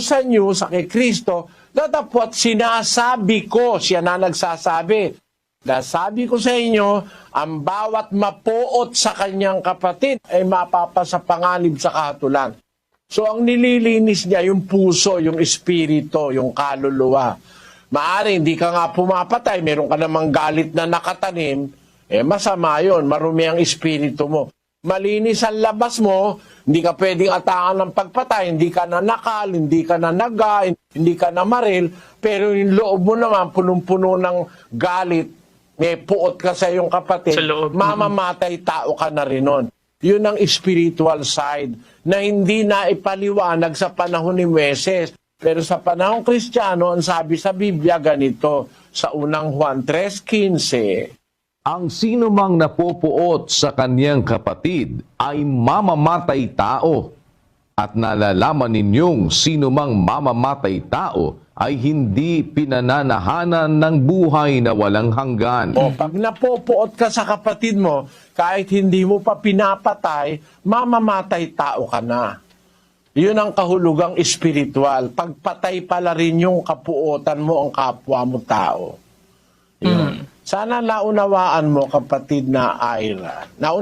sa inyo, sa kay Kristo, datapwat sinasabi ko, siya na nagsasabi. Nasabi ko sa inyo, ang bawat mapuot sa kanyang kapatid ay mapapa sa kahatulan. So ang nililinis niya yung puso, yung espiritu, yung kaluluwa. Maari, hindi ka nga pumapatay, meron ka namang galit na nakatanim, eh masama yon marumi ang espiritu mo. Malinis ang labas mo, hindi ka pwedeng atakan ng pagpatay, hindi ka na nakal, hindi ka na naga, hindi ka na maril, pero yung loob mo naman punong-puno ng galit, may puot ka sa iyong kapatid, Sa loob. mamamatay tao ka na rin nun. Yun ang spiritual side na hindi na ipaliwanag sa panahon ni Moises. Pero sa panahon kristyano, ang sabi sa Biblia ganito, sa unang Juan 3.15, Ang sino mang napupuot sa kanyang kapatid ay mamamatay tao. At nalalaman ninyong sino mang mamamatay tao ay hindi pinananahanan ng buhay na walang hanggan. O, pag napopuot ka sa kapatid mo, kahit hindi mo pa pinapatay, mamamatay tao ka na. Yun ang kahulugang espiritual. Pagpatay pala rin yung kapuotan mo ang kapwa mo tao. Yun. Sana naunawaan mo, kapatid na Ira. Naun-